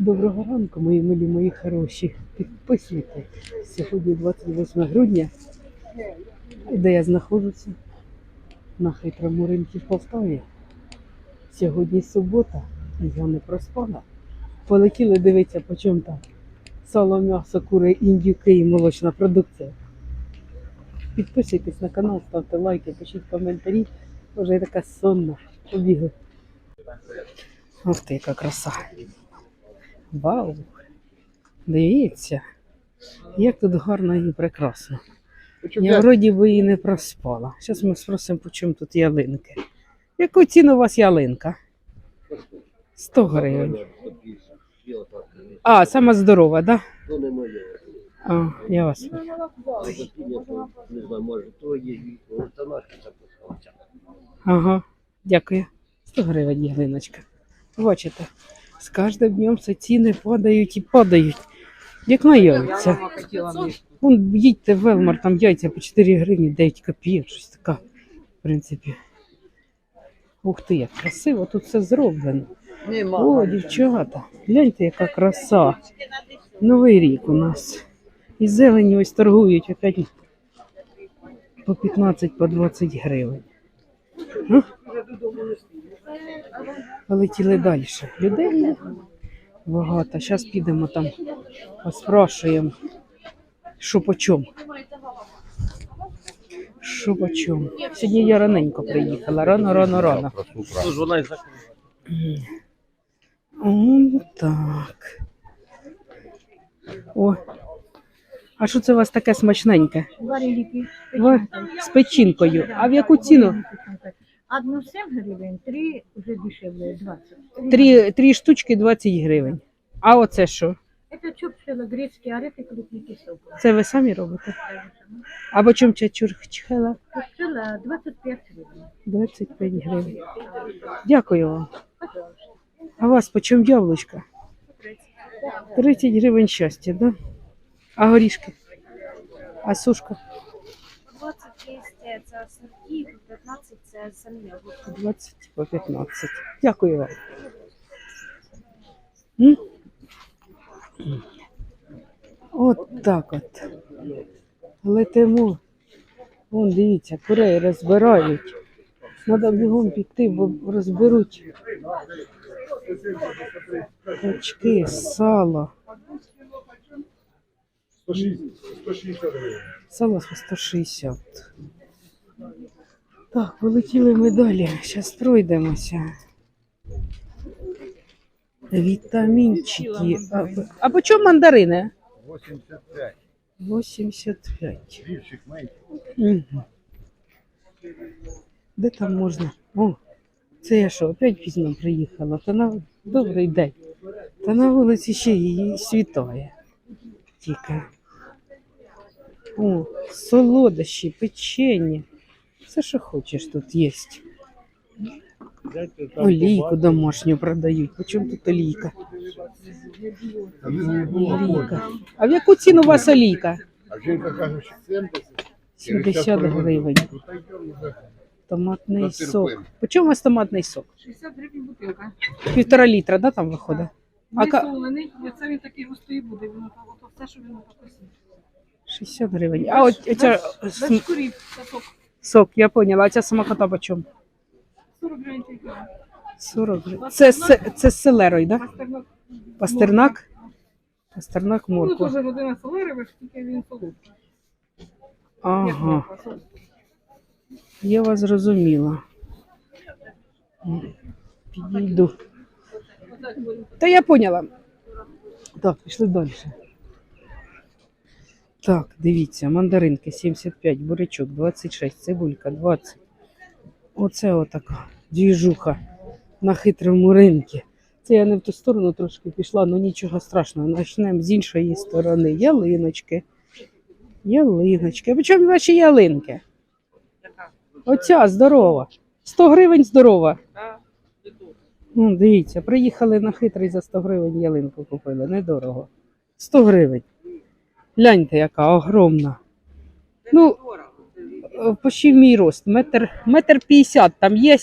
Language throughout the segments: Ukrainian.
Доброго ранку, мої милі, мої хороші підписники. Сьогодні 28 грудня, де я знаходжуся на хитрому ринку в Полтаві. Сьогодні субота, я не проспала. Полетіли дивитися, по чому там сало, м'ясо, кури, індюки і молочна продукція. Підписуйтесь на канал, ставте лайки, пишіть коментарі. Вже я така сонна. Побігли. Ох ти, яка краса. Вау! Дивіться, як тут гарно і прекрасно. Я вроді би і не проспала. Зараз ми спросимо, по чому тут ялинки. Яку ціну у вас ялинка? 100 гривень. А, сама здорова, так? То не. Да? А, я вас. Не знаю, може, то є тонашка записалася. Ага, дякую. 100 гривень ялиночка. Бачите, з кожним днем це ціни падають і падають. Як на яйця. Вон їдьте в Велмар, там яйця по 4 гривні, 9 копійок, щось таке, в принципі. Ух ти, як красиво тут все зроблено. О, дівчата, гляньте, яка краса. Новий рік у нас. І зелені ось торгують опять по 15 по 20 гривень. Ну, Полетіли далі. Людей багато. Зараз підемо там, поспрашуємо, що по чому. Що по чому. Сьогодні я раненько приїхала. Рано, рано, рано. Закрила. О, так. О. А що це у вас таке смачненьке? Вареники. З печінкою. А в яку ціну? Одну 7 гривень, три вже дешевле 20. Три, три штучки 20 гривень. А оце що? Это чупчела грецкий орех клубники сок. Це ви самі робите? А по чому ця чурчхела? Чупчела 25 гривен. 25 гривень. Дякую вам. А у вас по чому яблучка? 30 гривень щастя, да? А горішки? А сушка? 20 є це сладкі, 15 це самі яблука. 20 по 15. Дякую вам. М? От так от. Летимо. Вон, дивіться, курей розбирають. Треба бігом піти, бо розберуть. Качки, сало. 160 гривень. Сало 160. Так, полетіли ми далі. Зараз пройдемося. Вітамінчики. А, а по чому мандарини? 85. 85. Більших менше. Угу. Де там можна? О, це я що, опять пізно приїхала. Та на добрий день. Та на вулиці ще її світає. Тільки. О, солодощі, печення. Все, що хочеш, тут є. Олійку домашню продають. По чому тут олійка? Олійка. А в яку ціну у вас олійка? А жінка 70. 70 гривень. Томатний сок. По чому у вас томатний сок? 60 гривень бутилка. Півтора літра, да, там виходить? А Не ка- солений, це він такий густий буде, він то, все, що він попросив. 60 гривень. А от ця Без шкурів, сосок. Сок, я поняла. А ця самокота по чому? 40 гривень тільки. 40 гривень. Це, це, це з селерою, да? Пастернак. Пастернак? Пастернак, Ну, морква. теж родина селерових, тільки він солодкий. Як Ага, морква, солодкий. я вас зрозуміла. Підійду. Отак будемо. Та я поняла. Так, пішли далі. Так, дивіться, мандаринки 75, бурячок 26, цибулька 20. Оце отака двіжуха на хитрому ринку. Це я не в ту сторону трошки пішла, але нічого страшного. Почнемо з іншої сторони. Ялиночки. Ялиночки. А чому ваші ялинки? Оця здорова. 100 гривень здорова. Ну, дивіться, приїхали на хитрий за 100 гривень ялинку купили. Недорого. 100 гривень. Гляньте, яка огромна. Ну, е, почти мій рост. Метр, метр 50 там є.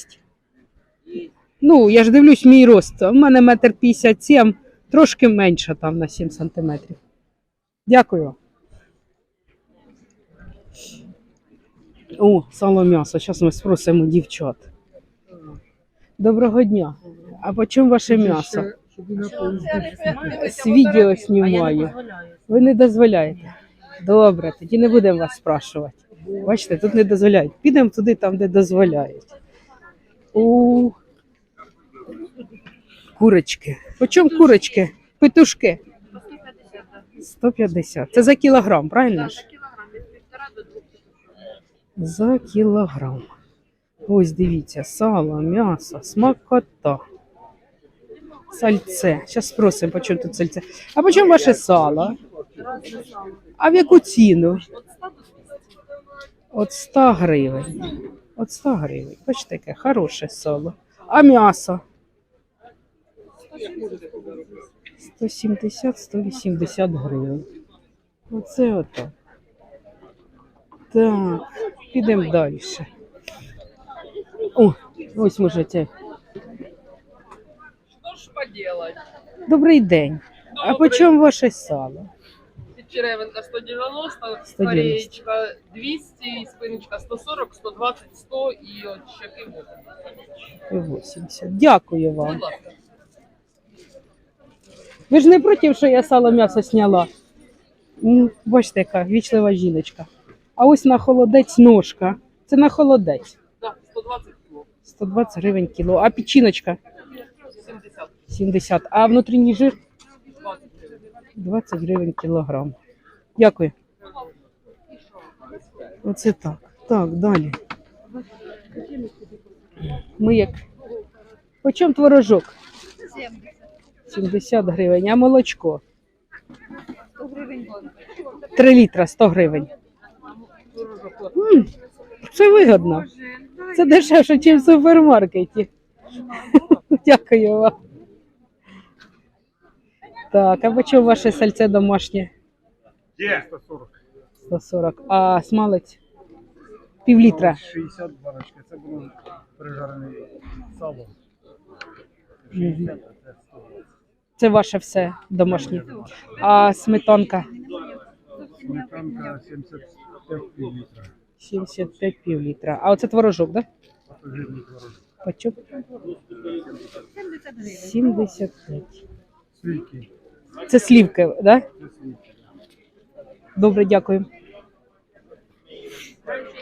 Ну, я ж дивлюсь мій рост. У мене метр 57, Трошки менше там на 7 сантиметрів. Дякую. О, сало м'ясо. Зараз ми спросимо дівчат. Доброго дня. А по чому ваше м'ясо? З відео знімаю. Ви не дозволяєте. Добре, тоді не будемо вас спрашувати. Бачите, тут не дозволяють. Підемо туди, там, де дозволяють. У курочки. По чому курочки? Петушки. 150. Це за кілограм, правильно ж? За кілограм. Ось дивіться, сало, м'ясо, смакота. Сальце. Зараз спросимо, по чому тут сальце. А по чому ваше сало? А в яку ціну? От 100 гривень. От 100 гривень. Бачите, яке хороше сало. А м'ясо? 170-180 гривень. Оце ото. Так, підемо далі. О, ось може це. Что ж поделать? Добрий день. А по чому ваше сало? Черевенка 190, 190. стареечка 200, спиночка 140, 120, 100 і от щеки 80. 80. Дякую вам. Ви ж не проти, що я сало м'ясо сняла? М, Бачите, яка вічлива жіночка. А ось на холодець ножка. Це на холодець. Да, 120 кг. 120 гривень кіло. А печіночка 70, 70. А внутрішній жир 20 гривень. кілограм. Дякую. Оце так. Так, далі. Ми як. По чому творожок? 70 гривень. А молочко? 3 літра 100 гривень. М, Це вигодно. Це дешевше, ніж в супермаркеті. Дякую вам. Так, а по ваше сальце домашнє? Є. 140. 140. А смалець? Пів літра. 60 баночки. Це було прижарене сало. 60, це 120. Це ваше все домашнє. А сметанка? Сметанка 75 пів літра. 75 пів літра. А оце творожок, так? Да? Пасажирний творог. По 75. Слівки. Це слівки, так? Да? Це слівки. Добре, дякую.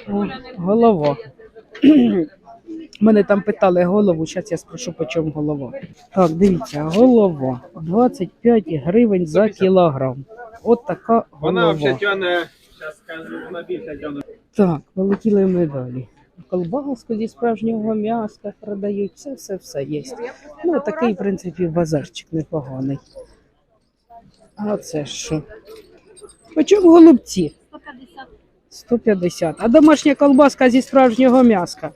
О, голова. Мене там питали голову, зараз я спрошу, по чому голова. Так, дивіться, голова 25 гривень за кілограм. От така Вона взагалі тяне, зараз скажу, вона більше тяне. Так, полетіли ми далі. Колбаску зі справжнього м'яска продають, все, все, все є. Ну, такий, в принципі, базарчик непоганий. А це що? По чому голубці? 150. 150. А домашня колбаска зі справжнього м'яска?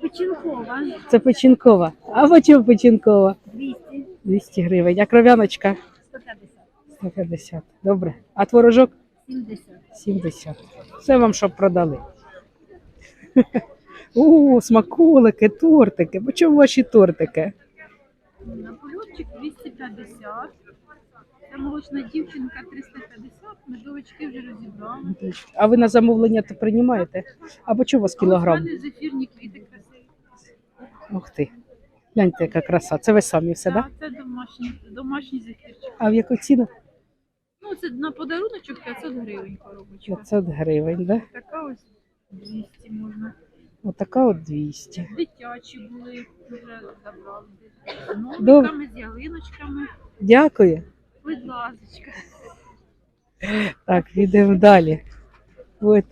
Печінкова. Це печінкова. А по чому печінкова? 200. 200 гривень. А кров'яночка? 150. 150. Добре. А творожок? 70. 70. Все вам щоб продали. О, смаколики, тортики. По чому ваші тортики? На польотчик 250. Це молочна дівчинка 350. Медовички вже розібрали. А ви на замовлення то приймаєте? А по чому у вас кілограм? У мене зефірні квіти красиві. Ух ти. Гляньте, яка краса. Це ви самі все, так? Да? Так, Це домашні, домашні зефірчики. А в яку ціну? Ну, це на подаруночок 500 гривень коробочка. 500 гривень, да? Така ось 200 можна. Отака от 200. Дитячі були, вже забрали. З Добре. з ялиночками. Дякую. Будь ласочка. Так, підемо далі. От.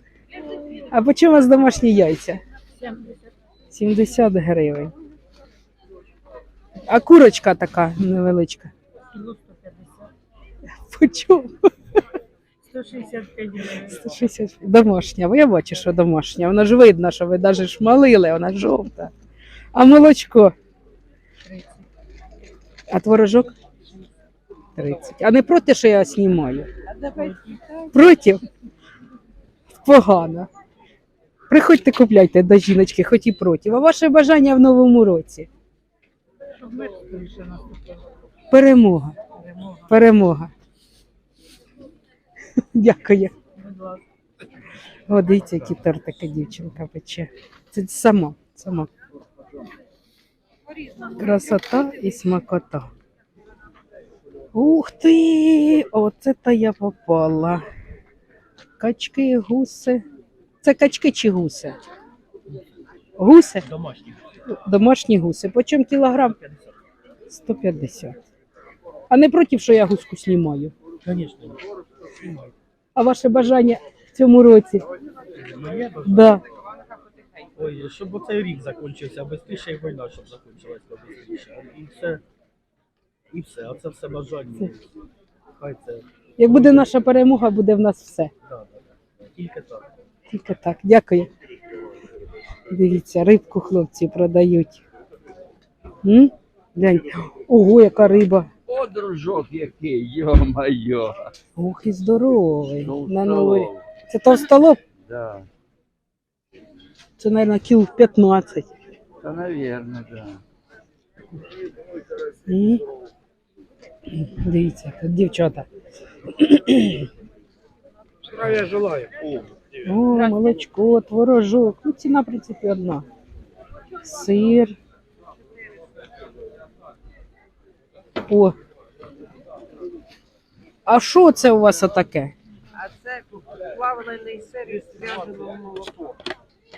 А по чому у вас домашні яйця? 70. 70 гривень. А курочка така невеличка. Кіло 150. По чому? 165 гривень. 160. Домашня. Бо я бачу, що домашня. Вона ж видно, що ви навіть шмалили, вона жовта. А молочко? 30. А творожок? 30. А не проти, що я знімаю? Проти? Погано. Приходьте, купляйте до жіночки, хоч і проти. А ваше бажання в новому році? Перемога. Перемога. Дякую. О, дивіться, які тортики дівчинка пече. Це сама, сама. Красота і смакота. Ух ти! Оце то я попала. Качки, гуси. Це качки чи гуси? Гуси? Домашні. Домашні гуси. По чому кілограм? 150. А не проти, що я гуску знімаю. Звісно. А ваше бажання в цьому році? Моє бажання? Да. Ой, щоб оцей рік закінчився швидше і війна, щоб закінчилась швидше. І все. І все. А це все бажання. Хай це. Як буде наша перемога, буде в нас все. Да, да, да. Тільки так. Тільки так. Дякую. Дивіться, рибку хлопці продають. М? Глянь. Ого, яка риба. О, дружок який, йо-майо. Ох, і здоровий. Ну, На новий. Це товстолоб? Да. Це, мабуть, кіл 15. Та, наверное, да. М? Дивіться, тут дівчата. Здравия желаю. О, молочко, творожок. Ну, ціна, в принципі, одна. Сир. О. А що це у вас отаке? А це плавлений сир із зв'язаного молоко.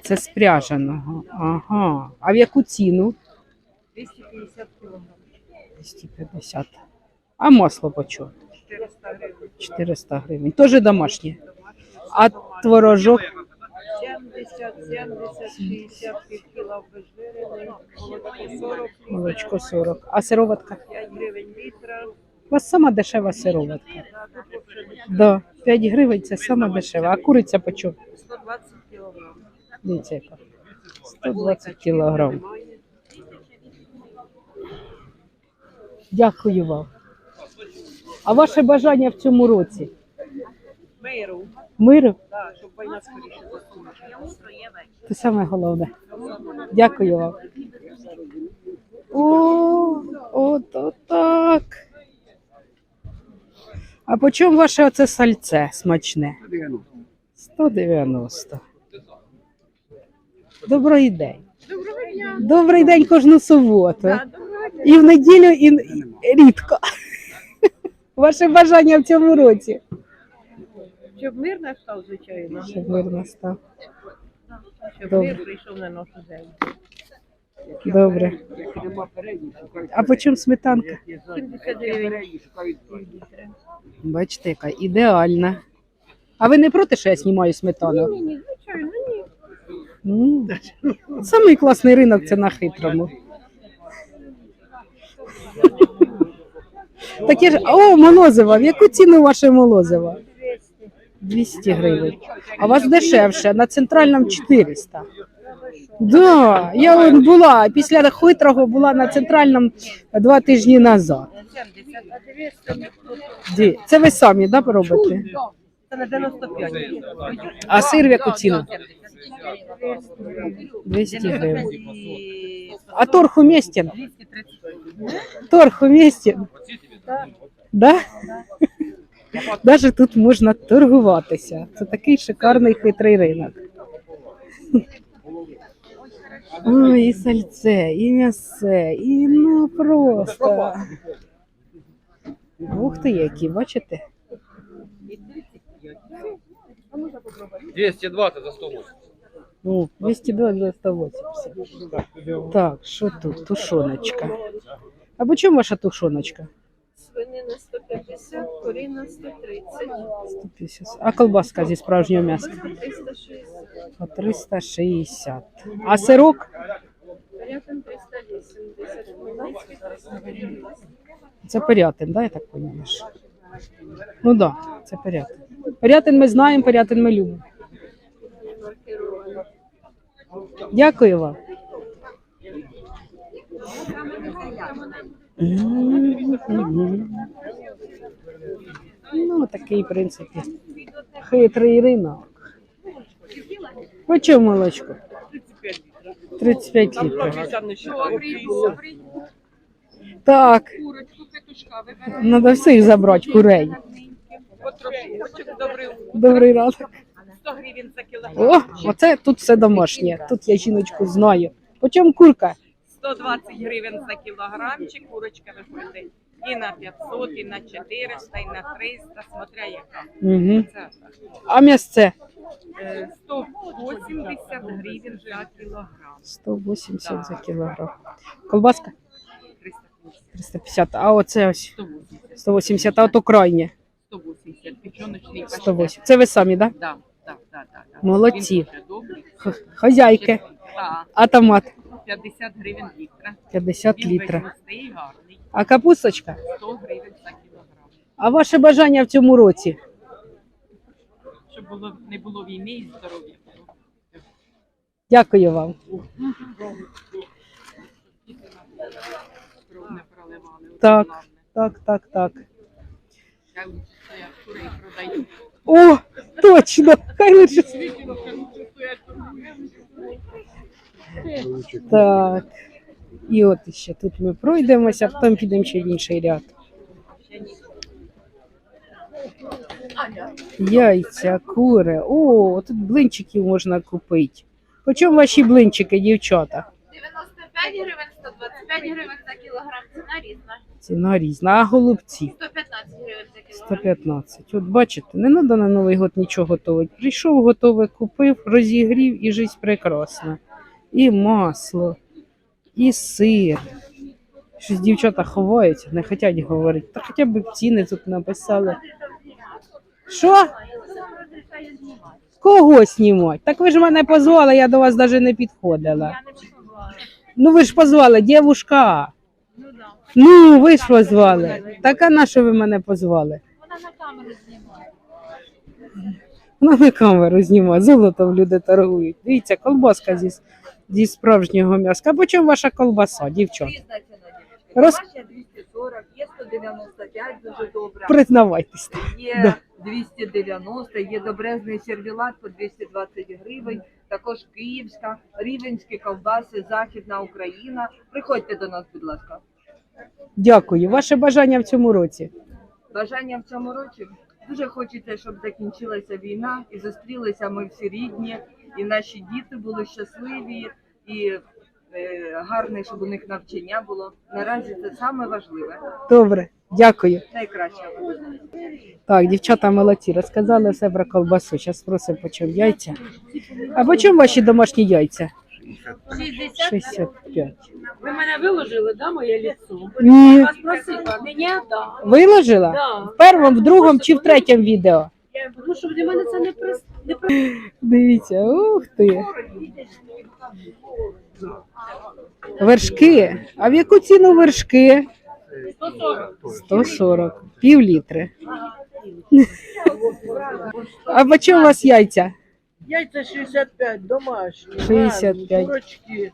Це спряженого. Ага. А в яку ціну? 250 кг. 250. А масло по чому? 400 гривень. 400 гривень. Теж домашнє. А творожок 70, 70, 60 пів кіла обезжирений, молочко 40, молочко 40. А сироватка? 5 гривень літра. У вас сама дешева сироватка. Да, тут взагалі Да, 5 гривень це сама дешева. А куриця по чому? 120 кг. Дивіться, яка. 120 кілограм. Дякую вам. А ваше бажання в цьому році? Миру, Миру? да, щоб війна скоріше закінчилася. Це саме головне. Дякую вам. О, от так. А по чому ваше оце сальце смачне? 190. Добрий день. Добрий день кожну суботу. І в неділю, і і рідко. Ваше бажання в цьому році. Щоб мир настав, звичайно. Щоб мир настав. Щоб Добре. мир прийшов на нашу землю. Добре. А по чому сметанка? 70 гривень. Бачите, яка ідеальна. А ви не проти, що я знімаю сметану? Ні, ні, звичайно, ні. Ну, Самий класний ринок це на хитрому. Таке ж, о, молозиво. В яку ціну ваше молозиво? 200 гривень. А у вас дешевше, на центральному 400. Да, я була, після хитрого була на центральному два тижні назад. 70, а 200 Ді- Це ви самі да, робите? це на 95. А сир в яку ціну? 200 гривень. А торг уместен? 230. Торг уместен? Да? Даже тут можна торгуватися. Це такий шикарний хитрий ринок. Ой, і сальце, і м'ясе, і ну просто. Ух ти, які, бачите? 220 за 180. Ну, 220 за 180. Так, що тут? Тушоночка. А по чому ваша тушоночка? Свинина 150, корінна 130, 150. А колбаска зі справжнього м'яса? 360, По 360. А сирок? порядком 380, хмельницький 390. Це порятин, да, я так поняла? Ну так, да, це порятин. Порятин ми знаємо, порятин ми любимо. Дякую вам. Ну, такий, в принципі, хитрий ринок. По чому молочко? 35 літрів. Так, Курочку, петушка вибираємо. треба всіх забрати курей. Добрий ранок. 100 гривень за кілограм. О, оце тут все домашнє. Тут я жіночку знаю. По чому курка? 120 гривень за кілограмчик, курочка виходить і на 500, і на 400, і на 300, смотря яка. Угу. Це А м'ясце? е, 180 гривень за кілограм. 180 за кілограм. Колбаска? 350, 350. А оце ось 180, 180, а ото крайнє 180, печоночний паштет. 108. Це ви самі, так? Да? Да, да, да, да, да. Молодці. Він дуже добрий. Х- Хазяйки. Так, А томат? 50 гривень літра. 50 Він літра. вигустий, гарний. А капусточка? 100 гривень за кілограм. А ваше бажання в цьому році? Щоб було, не було війни і здоров'я було. Дякую вам. Кров не проливали. Оце Так. головне. Так, так, так. Я лучше курей продаю. О, точно! Хай лучше. Так. І от ще тут ми пройдемося, а потім підемо ще в інший ряд. Яйця, кури. О, тут блинчиків можна купити. По чому ваші блинчики, дівчата? 95 гривень, 125 гривень за кілограм. Ціна різна. Ціна різна. А голубці? 115 гривень за кілограм. 115. От бачите, не треба на Новий год нічого готувати. Прийшов, готове купив, розігрів і життя прекрасна. І масло, і сир. Щось дівчата ховаються, не хочуть говорити. Та хоча б ціни тут написали. Що? Кого знімати? Так ви ж мене позвали, я до вас навіть не підходила. Ну ви ж позвали, дівушка. Ну. Ну, ви ж позвали. Так а на що ви мене позвали? Вона на камеру знімає. Вона на камеру знімає, золотом люди торгують. Дивіться, колбаска зі, зі справжнього м'яска. По чому ваша колбаса, дівчата? Роз- Домашня 240, є 195, дуже добре. Признавайтесь. Є Да. 290, є добрезний сервілат по 220 гривень, також київська, рівенські ковбаси, Західна Україна. Приходьте до нас, будь ласка. Дякую. Ваше бажання в цьому році. Бажання в цьому році дуже хочеться, щоб закінчилася війна і зустрілися ми всі рідні, і наші діти були щасливі, і е, гарне, щоб у них навчання було. Наразі це саме важливе, Добре, дякую. найкраще. Так, дівчата молодці, розказали все про колбасу. Зараз просимо, по чому яйця. А по чому ваші домашні яйця? 65. Ви мене виложили, да, моє ліцо? Ні. Вас просила, не да. Виложила? Да. В першому, в другому чи в третьому відео? Ну, щоб для мене це не при... Дивіться, ух ти. Вершки. А в яку ціну вершки? 140. 140. Пів літри. А по чому у вас яйця? Яйця 65, домашні. 65. гарні, Курочки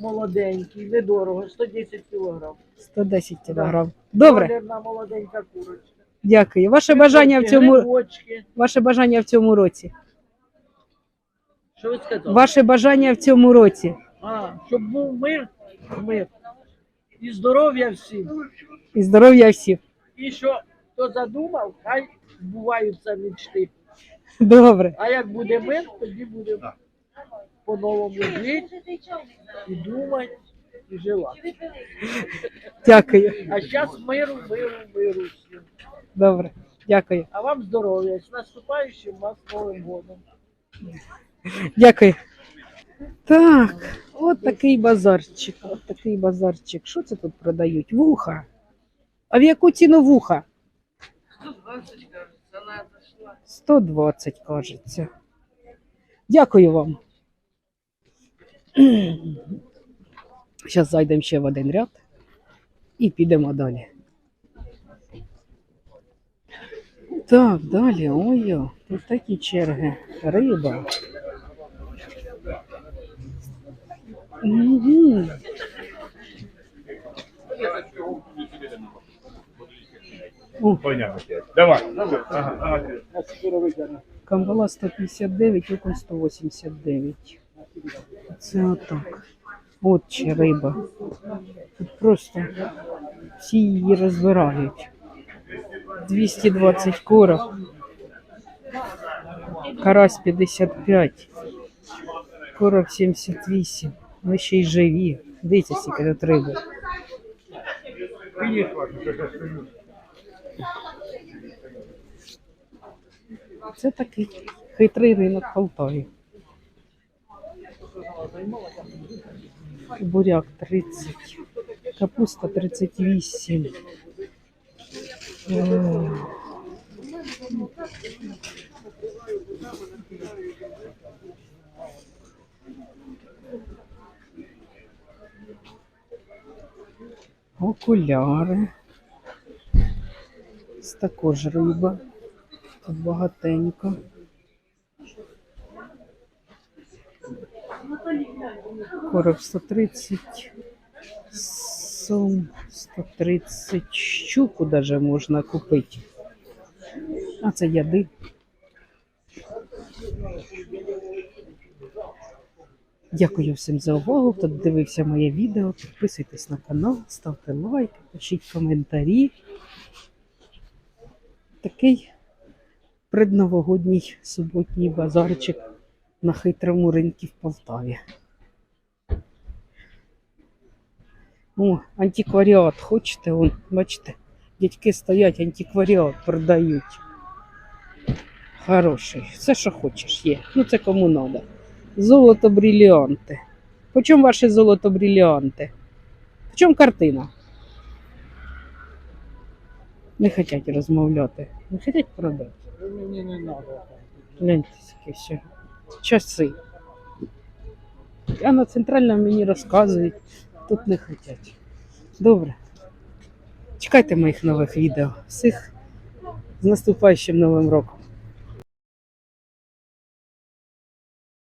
молоденькі, недорого, 110 кілограм. 110 кілограм. Добре, Колірна молоденька курочка. дякую. Ваше бажання в цьому Грибочки. ваше бажання в цьому році. Що ви сказали? Ваше бажання в цьому році. А, щоб був мир, мир. І здоров'я всім. І здоров'я всім. І що хто задумав, хай збуваються мечти. Добре. А як буде мир, тоді будемо по-новому жити і думати, і жити. Дякую. А зараз миру, миру, миру всім. Добре. Дякую. А вам здоров'я. З наступаючим вас Новим годом. Дякую. Так, от такий базарчик. От такий базарчик. Що це тут продають? Вуха. А в яку ціну вуха? 120, кажеться. Дякую вам. Зараз зайдемо ще в один ряд і підемо далі. Так, далі. Ой, тут такі черги. Риба. Угу. О, Давай. Ага, ага. Камбала 159, окон 189. Це отак. От ще риба. Тут просто всі її розбирають. 220 короб. Карась 55. Короб 78. Ми ще й живі. Дивіться, скільки тут риби. Це такий хитрий ринок Полтаві. Буряк 30, капуста 38. Е, Окуляри. Ось також риба. Тут багатенько. Короб 130, сом 130, щуку даже можна купити. А це яди. Дякую всім за увагу. Хто дивився моє відео, підписуйтесь на канал, ставте лайки, пишіть коментарі. Такий предновогодній суботній базарчик на хитрому ринку в Полтаві. О, антикваріат хочете? Вон, бачите, дядьки стоять, антикваріат продають. Хороший. Все, що хочеш, є. Ну це кому треба. Золото бріліанти. По чому ваші золото бріліанти? По чому картина? Не хочуть розмовляти. Не хочуть продати. Мені не треба. Гляньте, скільки ще часи. А на центральному мені розказують, тут не хочуть. Добре. Чекайте моїх нових відео. Всіх з наступаючим новим роком.